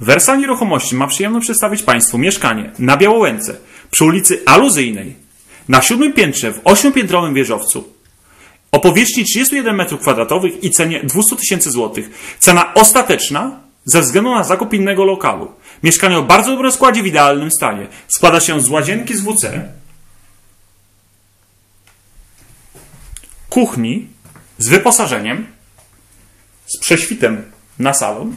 Wersal Nieruchomości ma przyjemność przedstawić Państwu mieszkanie na Białołęce przy ulicy Aluzyjnej na siódmym piętrze w ośmiopiętrowym wieżowcu o powierzchni 31 m2 i cenie 200 tysięcy złotych. Cena ostateczna ze względu na zakup innego lokalu. Mieszkanie o bardzo dobrym składzie w idealnym stanie. Składa się z łazienki z WC, kuchni z wyposażeniem, z prześwitem na salon,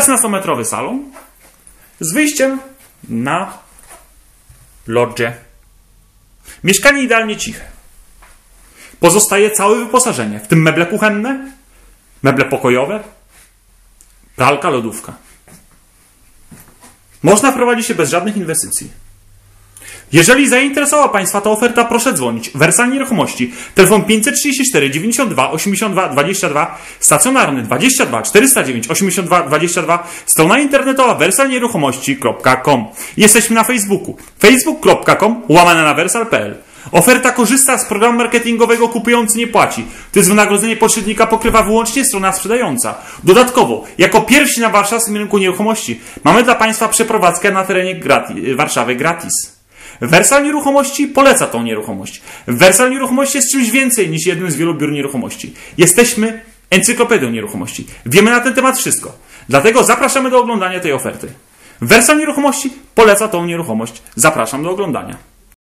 16-metrowy salon z wyjściem na lodże. Mieszkanie idealnie ciche. Pozostaje całe wyposażenie, w tym meble kuchenne, meble pokojowe, pralka, lodówka. Można prowadzić się bez żadnych inwestycji. Jeżeli zainteresowała Państwa ta oferta, proszę dzwonić. Wersal Nieruchomości. Telefon 534 92 82 22, stacjonarny 22 409 82 22, strona internetowa wersalnieruchomości.com. Jesteśmy na Facebooku. facebook.com łamane na wersal.pl. Oferta korzysta z programu marketingowego Kupujący nie płaci. To jest wynagrodzenie pośrednika pokrywa wyłącznie strona sprzedająca. Dodatkowo, jako pierwsi na warszawskim rynku nieruchomości, mamy dla Państwa przeprowadzkę na terenie grati Warszawy gratis. Wersal Nieruchomości poleca tą nieruchomość. Wersal Nieruchomości jest czymś więcej niż jednym z wielu biur nieruchomości. Jesteśmy encyklopedią nieruchomości. Wiemy na ten temat wszystko. Dlatego zapraszamy do oglądania tej oferty. Wersal Nieruchomości poleca tą nieruchomość. Zapraszam do oglądania.